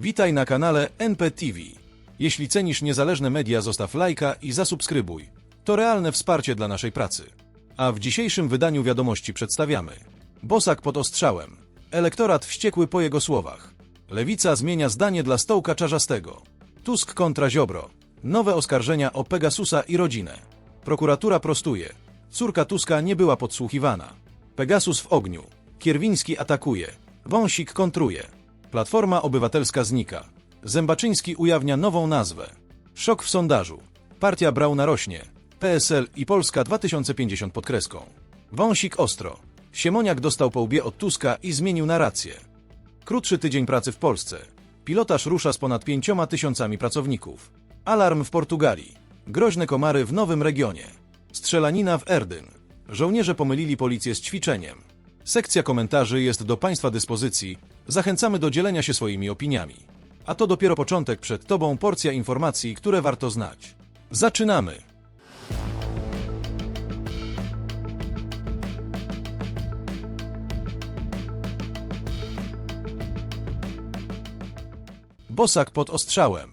Witaj na kanale NPTV. Jeśli cenisz niezależne media, zostaw lajka i zasubskrybuj. To realne wsparcie dla naszej pracy. A w dzisiejszym wydaniu wiadomości przedstawiamy Bosak pod ostrzałem. Elektorat wściekły po jego słowach. Lewica zmienia zdanie dla stołka czarzastego. Tusk kontra Ziobro. Nowe oskarżenia o Pegasusa i rodzinę. Prokuratura prostuje. Córka Tuska nie była podsłuchiwana. Pegasus w ogniu. Kierwiński atakuje. Wąsik kontruje. Platforma Obywatelska znika. Zębaczyński ujawnia nową nazwę. Szok w sondażu. Partia Brauna rośnie. PSL i Polska 2050 pod kreską. Wąsik ostro. Siemoniak dostał po łbie od Tuska i zmienił narrację. Krótszy tydzień pracy w Polsce. Pilotaż rusza z ponad pięcioma tysiącami pracowników. Alarm w Portugalii. Groźne komary w nowym regionie. Strzelanina w Erdyn. Żołnierze pomylili policję z ćwiczeniem. Sekcja komentarzy jest do Państwa dyspozycji. Zachęcamy do dzielenia się swoimi opiniami. A to dopiero początek przed Tobą porcja informacji, które warto znać. Zaczynamy! Bosak pod ostrzałem.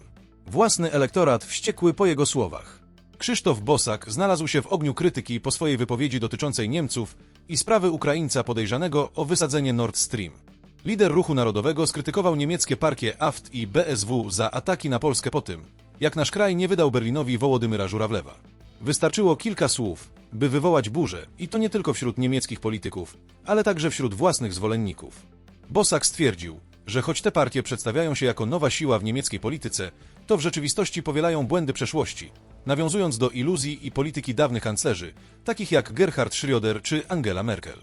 Własny elektorat wściekły po jego słowach. Krzysztof Bosak znalazł się w ogniu krytyki po swojej wypowiedzi dotyczącej Niemców i sprawy Ukraińca podejrzanego o wysadzenie Nord Stream. Lider ruchu narodowego skrytykował niemieckie parkie AFT i BSW za ataki na Polskę po tym, jak nasz kraj nie wydał Berlinowi Wołodymyra Żurawlewa. Wystarczyło kilka słów, by wywołać burzę i to nie tylko wśród niemieckich polityków, ale także wśród własnych zwolenników. Bosak stwierdził, że choć te partie przedstawiają się jako nowa siła w niemieckiej polityce, to w rzeczywistości powielają błędy przeszłości, nawiązując do iluzji i polityki dawnych kanclerzy, takich jak Gerhard Schröder czy Angela Merkel.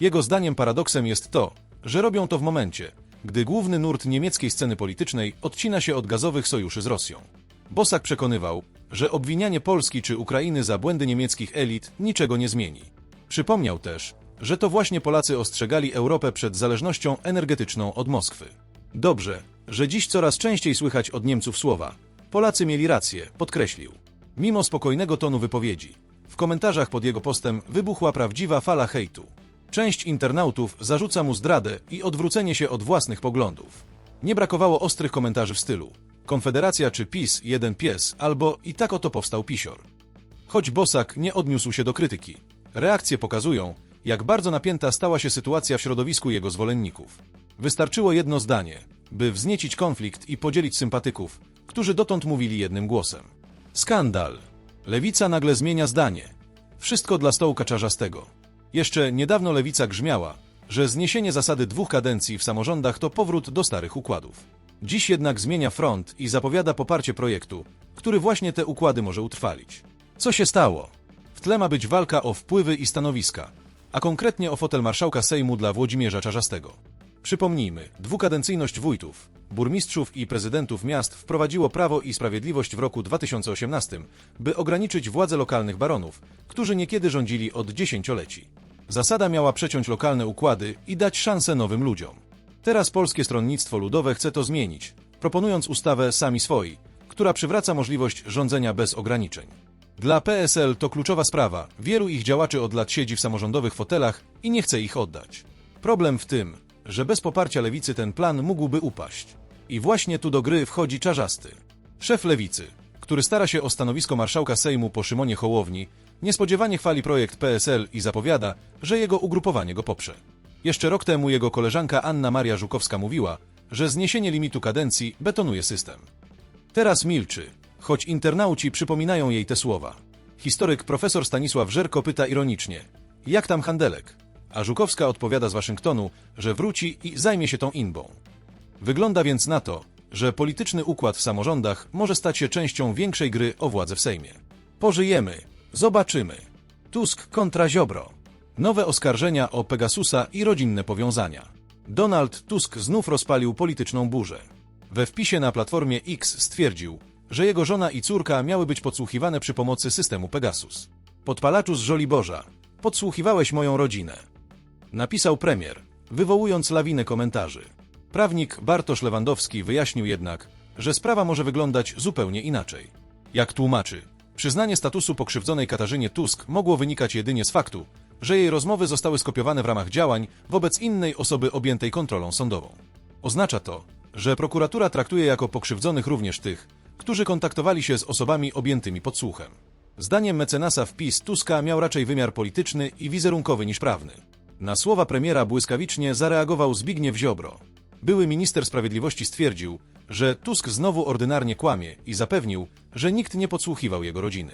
Jego zdaniem paradoksem jest to, że robią to w momencie, gdy główny nurt niemieckiej sceny politycznej odcina się od gazowych sojuszy z Rosją. Bosak przekonywał, że obwinianie Polski czy Ukrainy za błędy niemieckich elit niczego nie zmieni. Przypomniał też, że to właśnie Polacy ostrzegali Europę przed zależnością energetyczną od Moskwy. Dobrze, że dziś coraz częściej słychać od Niemców słowa. Polacy mieli rację, podkreślił. Mimo spokojnego tonu wypowiedzi, w komentarzach pod jego postem wybuchła prawdziwa fala hejtu. Część internautów zarzuca mu zdradę i odwrócenie się od własnych poglądów. Nie brakowało ostrych komentarzy w stylu Konfederacja czy PiS, jeden pies, albo i tak oto powstał pisior. Choć Bosak nie odniósł się do krytyki, reakcje pokazują, jak bardzo napięta stała się sytuacja w środowisku jego zwolenników. Wystarczyło jedno zdanie, by wzniecić konflikt i podzielić sympatyków, którzy dotąd mówili jednym głosem. Skandal. Lewica nagle zmienia zdanie. Wszystko dla stołka czarzastego. Jeszcze niedawno lewica grzmiała, że zniesienie zasady dwóch kadencji w samorządach to powrót do starych układów. Dziś jednak zmienia front i zapowiada poparcie projektu, który właśnie te układy może utrwalić. Co się stało? W tle ma być walka o wpływy i stanowiska, a konkretnie o fotel marszałka Sejmu dla Włodzimierza Czarzastego. Przypomnijmy, dwukadencyjność wójtów, burmistrzów i prezydentów miast wprowadziło Prawo i Sprawiedliwość w roku 2018, by ograniczyć władzę lokalnych baronów, którzy niekiedy rządzili od dziesięcioleci. Zasada miała przeciąć lokalne układy i dać szansę nowym ludziom. Teraz Polskie Stronnictwo Ludowe chce to zmienić, proponując ustawę Sami Swoi, która przywraca możliwość rządzenia bez ograniczeń. Dla PSL to kluczowa sprawa. Wielu ich działaczy od lat siedzi w samorządowych fotelach i nie chce ich oddać. Problem w tym, że bez poparcia lewicy ten plan mógłby upaść. I właśnie tu do gry wchodzi Czarzasty. Szef lewicy, który stara się o stanowisko marszałka Sejmu po Szymonie Hołowni, niespodziewanie chwali projekt PSL i zapowiada, że jego ugrupowanie go poprze. Jeszcze rok temu jego koleżanka Anna Maria Żukowska mówiła, że zniesienie limitu kadencji betonuje system. Teraz milczy, choć internauci przypominają jej te słowa. Historyk profesor Stanisław Żerko pyta ironicznie, jak tam handelek? A Żukowska odpowiada z Waszyngtonu, że wróci i zajmie się tą inbą. Wygląda więc na to, że polityczny układ w samorządach może stać się częścią większej gry o władzę w Sejmie. Pożyjemy, zobaczymy. Tusk kontra Ziobro. Nowe oskarżenia o Pegasusa i rodzinne powiązania. Donald Tusk znów rozpalił polityczną burzę. We wpisie na platformie X stwierdził, że jego żona i córka miały być podsłuchiwane przy pomocy systemu Pegasus. Podpalaczu z Żoliborza. Podsłuchiwałeś moją rodzinę. Napisał premier, wywołując lawinę komentarzy. Prawnik Bartosz Lewandowski wyjaśnił jednak, że sprawa może wyglądać zupełnie inaczej. Jak tłumaczy, przyznanie statusu pokrzywdzonej Katarzynie Tusk mogło wynikać jedynie z faktu, że jej rozmowy zostały skopiowane w ramach działań wobec innej osoby objętej kontrolą sądową. Oznacza to, że prokuratura traktuje jako pokrzywdzonych również tych, którzy kontaktowali się z osobami objętymi podsłuchem. Zdaniem mecenasa wpis Tuska miał raczej wymiar polityczny i wizerunkowy niż prawny. Na słowa premiera błyskawicznie zareagował Zbigniew Ziobro. Były minister sprawiedliwości stwierdził, że Tusk znowu ordynarnie kłamie i zapewnił, że nikt nie podsłuchiwał jego rodziny.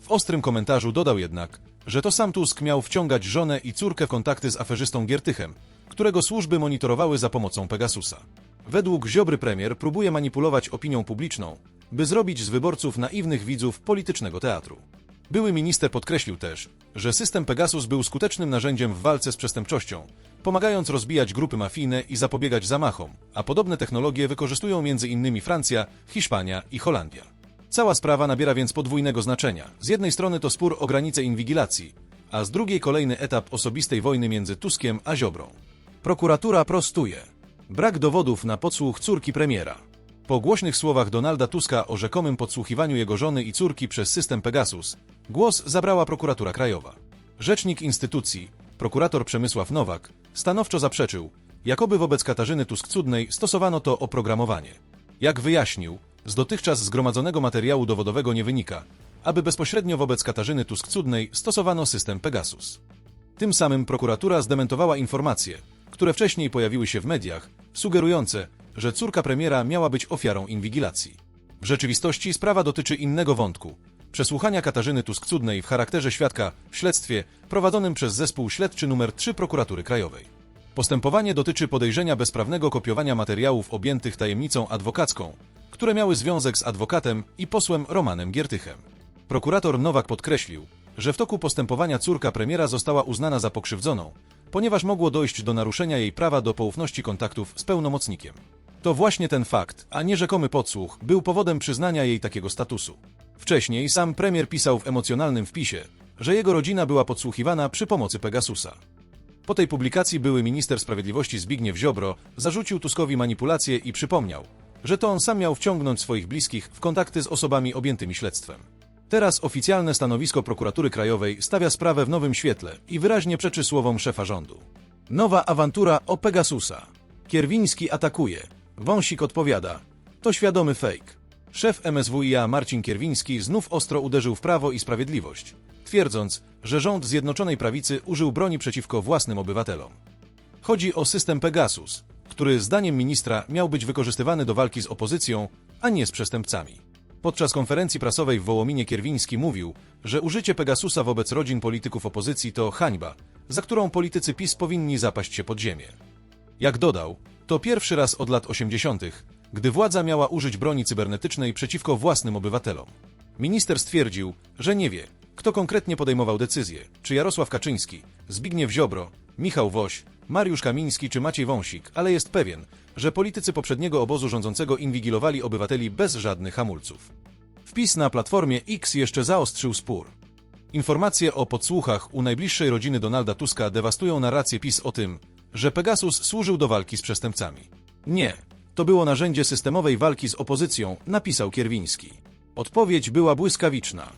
W ostrym komentarzu dodał jednak, że to sam Tusk miał wciągać żonę i córkę w kontakty z aferzystą Giertychem, którego służby monitorowały za pomocą Pegasusa. Według Ziobry premier próbuje manipulować opinią publiczną, by zrobić z wyborców naiwnych widzów politycznego teatru. Były minister podkreślił też, że system Pegasus był skutecznym narzędziem w walce z przestępczością, pomagając rozbijać grupy mafijne i zapobiegać zamachom, a podobne technologie wykorzystują m.in. Francja, Hiszpania i Holandia. Cała sprawa nabiera więc podwójnego znaczenia. Z jednej strony to spór o granice inwigilacji, a z drugiej kolejny etap osobistej wojny między Tuskiem a Ziobrą. Prokuratura prostuje. Brak dowodów na podsłuch córki premiera. Po głośnych słowach Donalda Tuska o rzekomym podsłuchiwaniu jego żony i córki przez system Pegasus, głos zabrała prokuratura krajowa. Rzecznik instytucji, prokurator Przemysław Nowak, stanowczo zaprzeczył, jakoby wobec Katarzyny Tusk-Cudnej stosowano to oprogramowanie. Jak wyjaśnił, z dotychczas zgromadzonego materiału dowodowego nie wynika, aby bezpośrednio wobec Katarzyny Tusk-Cudnej stosowano system Pegasus. Tym samym prokuratura zdementowała informacje, które wcześniej pojawiły się w mediach, sugerujące, że córka premiera miała być ofiarą inwigilacji. W rzeczywistości sprawa dotyczy innego wątku przesłuchania Katarzyny Tusk-Cudnej w charakterze świadka w śledztwie prowadzonym przez zespół śledczy nr 3 Prokuratury Krajowej. Postępowanie dotyczy podejrzenia bezprawnego kopiowania materiałów objętych tajemnicą adwokacką, które miały związek z adwokatem i posłem Romanem Giertychem. Prokurator Nowak podkreślił, że w toku postępowania córka premiera została uznana za pokrzywdzoną, ponieważ mogło dojść do naruszenia jej prawa do poufności kontaktów z pełnomocnikiem. To właśnie ten fakt, a nie rzekomy podsłuch, był powodem przyznania jej takiego statusu. Wcześniej sam premier pisał w emocjonalnym wpisie, że jego rodzina była podsłuchiwana przy pomocy Pegasusa. Po tej publikacji były minister sprawiedliwości Zbigniew Ziobro zarzucił Tuskowi manipulację i przypomniał, że to on sam miał wciągnąć swoich bliskich w kontakty z osobami objętymi śledztwem. Teraz oficjalne stanowisko prokuratury krajowej stawia sprawę w nowym świetle i wyraźnie przeczy słowom szefa rządu. Nowa awantura o Pegasusa. Kierwiński atakuje. Wąsik odpowiada. To świadomy fake. Szef MSWiA Marcin Kierwiński znów ostro uderzył w prawo i sprawiedliwość, twierdząc, że rząd Zjednoczonej Prawicy użył broni przeciwko własnym obywatelom. Chodzi o system Pegasus, który zdaniem ministra miał być wykorzystywany do walki z opozycją, a nie z przestępcami. Podczas konferencji prasowej w Wołominie Kierwiński mówił, że użycie Pegasusa wobec rodzin polityków opozycji to hańba, za którą politycy PiS powinni zapaść się pod ziemię. Jak dodał, to pierwszy raz od lat 80., gdy władza miała użyć broni cybernetycznej przeciwko własnym obywatelom. Minister stwierdził, że nie wie, kto konkretnie podejmował decyzję, czy Jarosław Kaczyński, Zbigniew Ziobro, Michał Woś, Mariusz Kamiński czy Maciej Wąsik, ale jest pewien, że politycy poprzedniego obozu rządzącego inwigilowali obywateli bez żadnych hamulców. Wpis na platformie X jeszcze zaostrzył spór. Informacje o podsłuchach u najbliższej rodziny Donalda Tuska dewastują narrację PiS o tym, że Pegasus służył do walki z przestępcami. Nie, to było narzędzie systemowej walki z opozycją, napisał Kierwiński. Odpowiedź była błyskawiczna.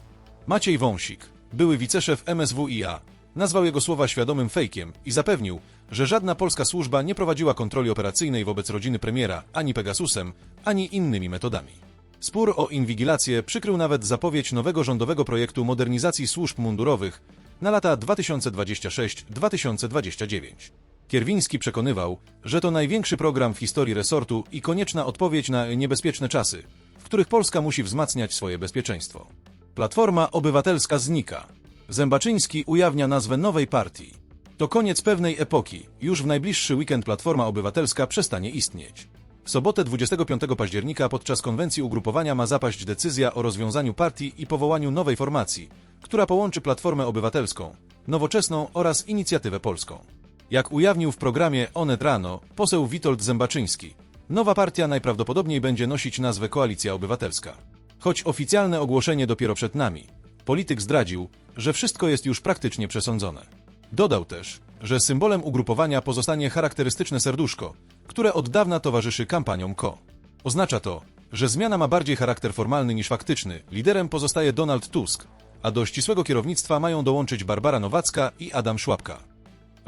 Maciej Wąsik, były wiceszef MSWiA, nazwał jego słowa świadomym fejkiem i zapewnił, że żadna polska służba nie prowadziła kontroli operacyjnej wobec rodziny premiera ani Pegasusem, ani innymi metodami. Spór o inwigilację przykrył nawet zapowiedź nowego rządowego projektu modernizacji służb mundurowych na lata 2026-2029. Kierwiński przekonywał, że to największy program w historii resortu i konieczna odpowiedź na niebezpieczne czasy, w których Polska musi wzmacniać swoje bezpieczeństwo. Platforma Obywatelska znika. Zębaczyński ujawnia nazwę nowej partii. To koniec pewnej epoki. Już w najbliższy weekend Platforma Obywatelska przestanie istnieć. W sobotę 25 października podczas konwencji ugrupowania ma zapaść decyzja o rozwiązaniu partii i powołaniu nowej formacji, która połączy Platformę Obywatelską, Nowoczesną oraz Inicjatywę Polską. Jak ujawnił w programie Onet Rano poseł Witold Zębaczyński, nowa partia najprawdopodobniej będzie nosić nazwę Koalicja Obywatelska. Choć oficjalne ogłoszenie dopiero przed nami, polityk zdradził, że wszystko jest już praktycznie przesądzone. Dodał też, że symbolem ugrupowania pozostanie charakterystyczne serduszko, które od dawna towarzyszy kampaniom KO. Oznacza to, że zmiana ma bardziej charakter formalny niż faktyczny. Liderem pozostaje Donald Tusk, a do ścisłego kierownictwa mają dołączyć Barbara Nowacka i Adam Szłapka.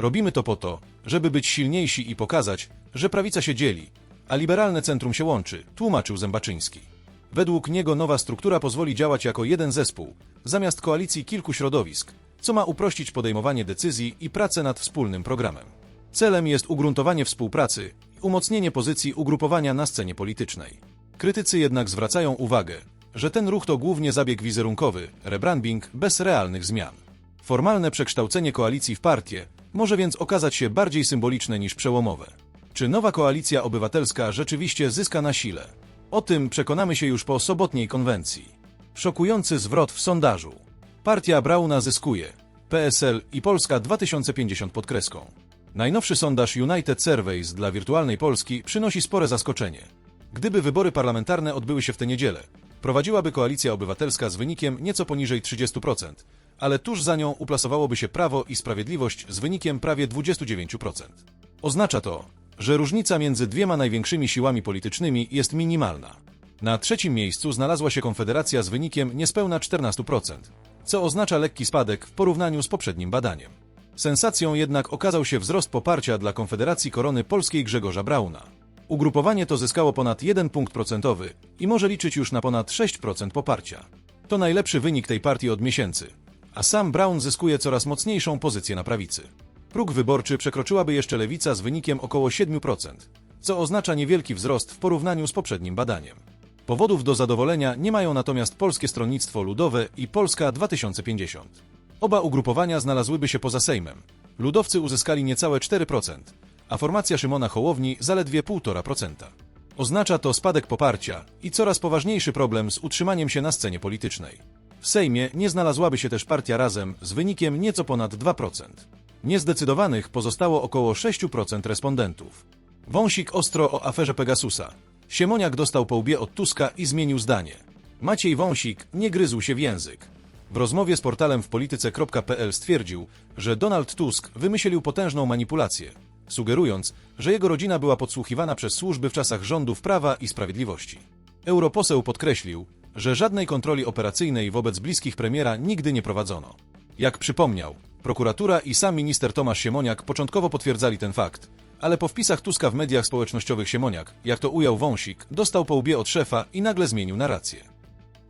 Robimy to po to, żeby być silniejsi i pokazać, że prawica się dzieli, a liberalne centrum się łączy, tłumaczył Zębaczyński. Według niego nowa struktura pozwoli działać jako jeden zespół, zamiast koalicji kilku środowisk, co ma uprościć podejmowanie decyzji i pracę nad wspólnym programem. Celem jest ugruntowanie współpracy i umocnienie pozycji ugrupowania na scenie politycznej. Krytycy jednak zwracają uwagę, że ten ruch to głównie zabieg wizerunkowy, rebranding bez realnych zmian. Formalne przekształcenie koalicji w partię może więc okazać się bardziej symboliczne niż przełomowe. Czy nowa koalicja obywatelska rzeczywiście zyska na sile? O tym przekonamy się już po sobotniej konwencji. Szokujący zwrot w sondażu. Partia Brauna zyskuje. PSL i Polska 2050 pod kreską. Najnowszy sondaż United Surveys dla wirtualnej Polski przynosi spore zaskoczenie. Gdyby wybory parlamentarne odbyły się w tę niedzielę, prowadziłaby koalicja obywatelska z wynikiem nieco poniżej 30%, ale tuż za nią uplasowałoby się Prawo i Sprawiedliwość z wynikiem prawie 29%. Oznacza to, że różnica między dwiema największymi siłami politycznymi jest minimalna. Na trzecim miejscu znalazła się Konfederacja z wynikiem niespełna 14%, co oznacza lekki spadek w porównaniu z poprzednim badaniem. Sensacją jednak okazał się wzrost poparcia dla Konfederacji Korony Polskiej Grzegorza Brauna. Ugrupowanie to zyskało ponad 1 punkt procentowy i może liczyć już na ponad 6% poparcia. To najlepszy wynik tej partii od miesięcy, a sam Brown zyskuje coraz mocniejszą pozycję na prawicy. Próg wyborczy przekroczyłaby jeszcze lewica z wynikiem około 7%, co oznacza niewielki wzrost w porównaniu z poprzednim badaniem. Powodów do zadowolenia nie mają natomiast Polskie Stronnictwo Ludowe i Polska 2050. Oba ugrupowania znalazłyby się poza Sejmem. Ludowcy uzyskali niecałe 4%, a formacja Szymona Hołowni zaledwie 1,5%. Oznacza to spadek poparcia i coraz poważniejszy problem z utrzymaniem się na scenie politycznej. W Sejmie nie znalazłaby się też partia Razem z wynikiem nieco ponad 2%. Niezdecydowanych pozostało około 6% respondentów. Wąsik ostro o aferze Pegasusa. Siemoniak dostał po łbie od Tuska i zmienił zdanie. Maciej Wąsik nie gryzł się w język. W rozmowie z portalem w polityce.pl stwierdził, że Donald Tusk wymyślił potężną manipulację, sugerując, że jego rodzina była podsłuchiwana przez służby w czasach rządów Prawa i Sprawiedliwości. Europoseł podkreślił, że żadnej kontroli operacyjnej wobec bliskich premiera nigdy nie prowadzono. Jak przypomniał, prokuratura i sam minister Tomasz Siemoniak początkowo potwierdzali ten fakt, ale po wpisach Tuska w mediach społecznościowych Siemoniak, jak to ujął Wąsik, dostał po łbie od szefa i nagle zmienił narrację.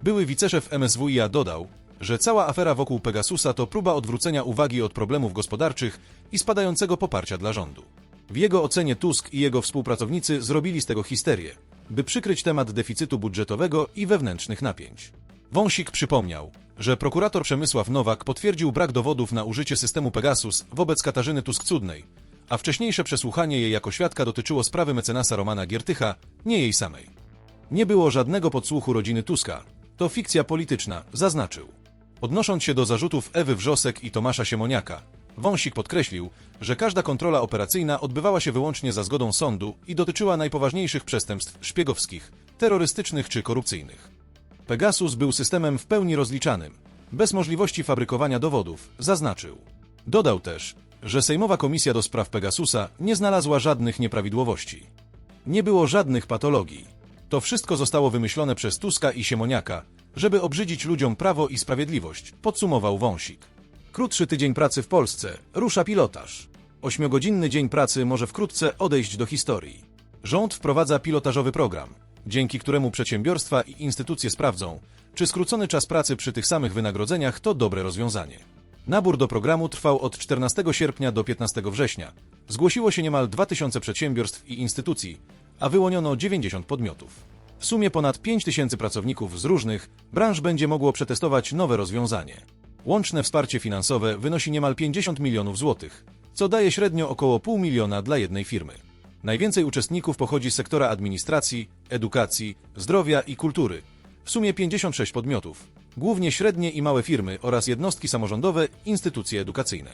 Były wiceszef MSWiA dodał, że cała afera wokół Pegasusa to próba odwrócenia uwagi od problemów gospodarczych i spadającego poparcia dla rządu. W jego ocenie Tusk i jego współpracownicy zrobili z tego histerię, by przykryć temat deficytu budżetowego i wewnętrznych napięć. Wąsik przypomniał, że prokurator Przemysław Nowak potwierdził brak dowodów na użycie systemu Pegasus wobec Katarzyny Tusk-Cudnej, a wcześniejsze przesłuchanie jej jako świadka dotyczyło sprawy mecenasa Romana Giertycha, nie jej samej. Nie było żadnego podsłuchu rodziny Tuska. To fikcja polityczna, zaznaczył. Odnosząc się do zarzutów Ewy Wrzosek i Tomasza Siemoniaka, Wąsik podkreślił, że każda kontrola operacyjna odbywała się wyłącznie za zgodą sądu i dotyczyła najpoważniejszych przestępstw szpiegowskich, terrorystycznych czy korupcyjnych. Pegasus był systemem w pełni rozliczanym, bez możliwości fabrykowania dowodów, zaznaczył. Dodał też, że Sejmowa Komisja do Spraw Pegasusa nie znalazła żadnych nieprawidłowości. Nie było żadnych patologii. To wszystko zostało wymyślone przez Tuska i Siemoniaka, żeby obrzydzić ludziom prawo i sprawiedliwość, podsumował Wąsik. Krótszy tydzień pracy w Polsce, rusza pilotaż. Ośmiogodzinny dzień pracy może wkrótce odejść do historii. Rząd wprowadza pilotażowy program, dzięki któremu przedsiębiorstwa i instytucje sprawdzą, czy skrócony czas pracy przy tych samych wynagrodzeniach to dobre rozwiązanie. Nabór do programu trwał od 14 sierpnia do 15 września. Zgłosiło się niemal 2000 przedsiębiorstw i instytucji, a wyłoniono 90 podmiotów. W sumie ponad 5 tysięcy pracowników z różnych branż będzie mogło przetestować nowe rozwiązanie. Łączne wsparcie finansowe wynosi niemal 50 milionów złotych, co daje średnio około pół miliona dla jednej firmy. Najwięcej uczestników pochodzi z sektora administracji, edukacji, zdrowia i kultury. W sumie 56 podmiotów, głównie średnie i małe firmy oraz jednostki samorządowe, instytucje edukacyjne.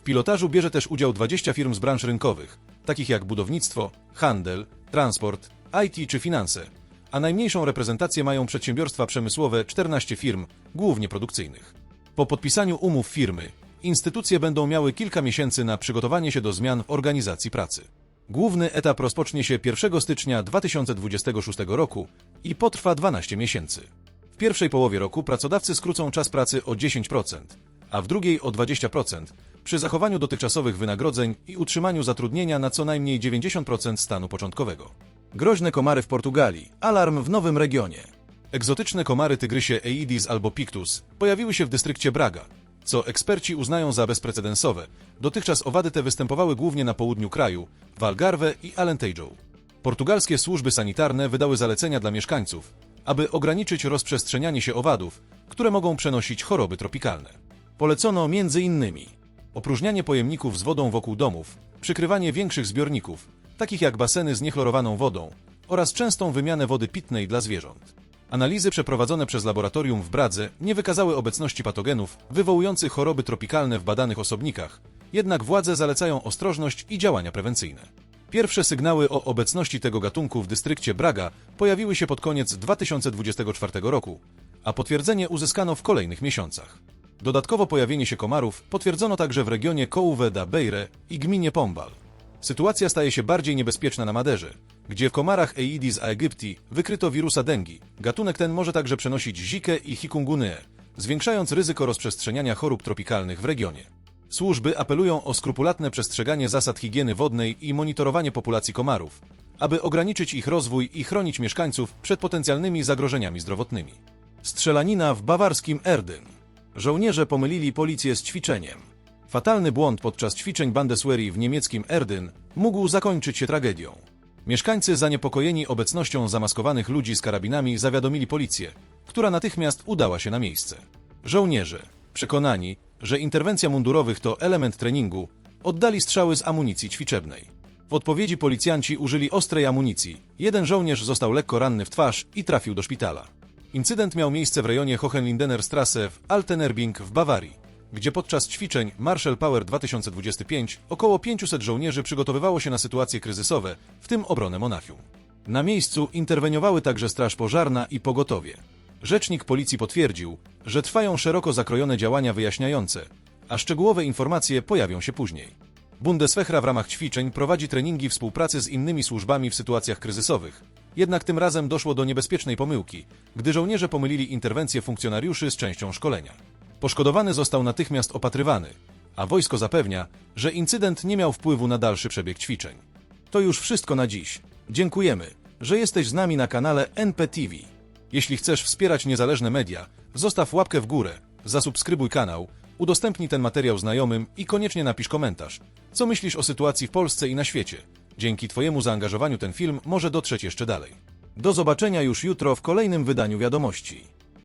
W pilotażu bierze też udział 20 firm z branż rynkowych, takich jak budownictwo, handel, transport, IT czy finanse, a najmniejszą reprezentację mają przedsiębiorstwa przemysłowe 14 firm, głównie produkcyjnych. Po podpisaniu umów firmy, instytucje będą miały kilka miesięcy na przygotowanie się do zmian w organizacji pracy. Główny etap rozpocznie się 1 stycznia 2026 roku i potrwa 12 miesięcy. W pierwszej połowie roku pracodawcy skrócą czas pracy o 10%, a w drugiej o 20%, przy zachowaniu dotychczasowych wynagrodzeń i utrzymaniu zatrudnienia na co najmniej 90% stanu początkowego. Groźne komary w Portugalii. Alarm w nowym regionie. Egzotyczne komary tygrysie Aedes albo Pictus pojawiły się w dystrykcie Braga, co eksperci uznają za bezprecedensowe. Dotychczas owady te występowały głównie na południu kraju, w Algarve i Alentejo. Portugalskie służby sanitarne wydały zalecenia dla mieszkańców, aby ograniczyć rozprzestrzenianie się owadów, które mogą przenosić choroby tropikalne. Polecono m.in. opróżnianie pojemników z wodą wokół domów, przykrywanie większych zbiorników, takich jak baseny z niechlorowaną wodą, oraz częstą wymianę wody pitnej dla zwierząt. Analizy przeprowadzone przez laboratorium w Bradze nie wykazały obecności patogenów wywołujących choroby tropikalne w badanych osobnikach, jednak władze zalecają ostrożność i działania prewencyjne. Pierwsze sygnały o obecności tego gatunku w dystrykcie Braga pojawiły się pod koniec 2024 roku, a potwierdzenie uzyskano w kolejnych miesiącach. Dodatkowo pojawienie się komarów potwierdzono także w regionie Couve da Beire i gminie Pombal. Sytuacja staje się bardziej niebezpieczna na Maderze, gdzie w komarach Aedes aegypti wykryto wirusa dengi. Gatunek ten może także przenosić zikę i chikungunyę, zwiększając ryzyko rozprzestrzeniania chorób tropikalnych w regionie. Służby apelują o skrupulatne przestrzeganie zasad higieny wodnej i monitorowanie populacji komarów, aby ograniczyć ich rozwój i chronić mieszkańców przed potencjalnymi zagrożeniami zdrowotnymi. Strzelanina w bawarskim Erdyn. Żołnierze pomylili policję z ćwiczeniem. Fatalny błąd podczas ćwiczeń Bandeswery w niemieckim Erdyn mógł zakończyć się tragedią. Mieszkańcy zaniepokojeni obecnością zamaskowanych ludzi z karabinami zawiadomili policję, która natychmiast udała się na miejsce. Żołnierze, przekonani, że interwencja mundurowych to element treningu, oddali strzały z amunicji ćwiczebnej. W odpowiedzi policjanci użyli ostrej amunicji. Jeden żołnierz został lekko ranny w twarz i trafił do szpitala. Incydent miał miejsce w rejonie Hohenlindener Strasse w Altenerbing w Bawarii, gdzie podczas ćwiczeń Marshall Power 2025 około 500 żołnierzy przygotowywało się na sytuacje kryzysowe, w tym obronę Monachium. Na miejscu interweniowały także Straż Pożarna i Pogotowie. Rzecznik policji potwierdził, że trwają szeroko zakrojone działania wyjaśniające, a szczegółowe informacje pojawią się później. Bundeswehra w ramach ćwiczeń prowadzi treningi współpracy z innymi służbami w sytuacjach kryzysowych. Jednak tym razem doszło do niebezpiecznej pomyłki, gdy żołnierze pomylili interwencję funkcjonariuszy z częścią szkolenia. Poszkodowany został natychmiast opatrywany, a wojsko zapewnia, że incydent nie miał wpływu na dalszy przebieg ćwiczeń. To już wszystko na dziś. Dziękujemy, że jesteś z nami na kanale NPTV. Jeśli chcesz wspierać niezależne media, zostaw łapkę w górę, zasubskrybuj kanał, udostępnij ten materiał znajomym i koniecznie napisz komentarz. Co myślisz o sytuacji w Polsce i na świecie? Dzięki Twojemu zaangażowaniu ten film może dotrzeć jeszcze dalej. Do zobaczenia już jutro w kolejnym wydaniu wiadomości.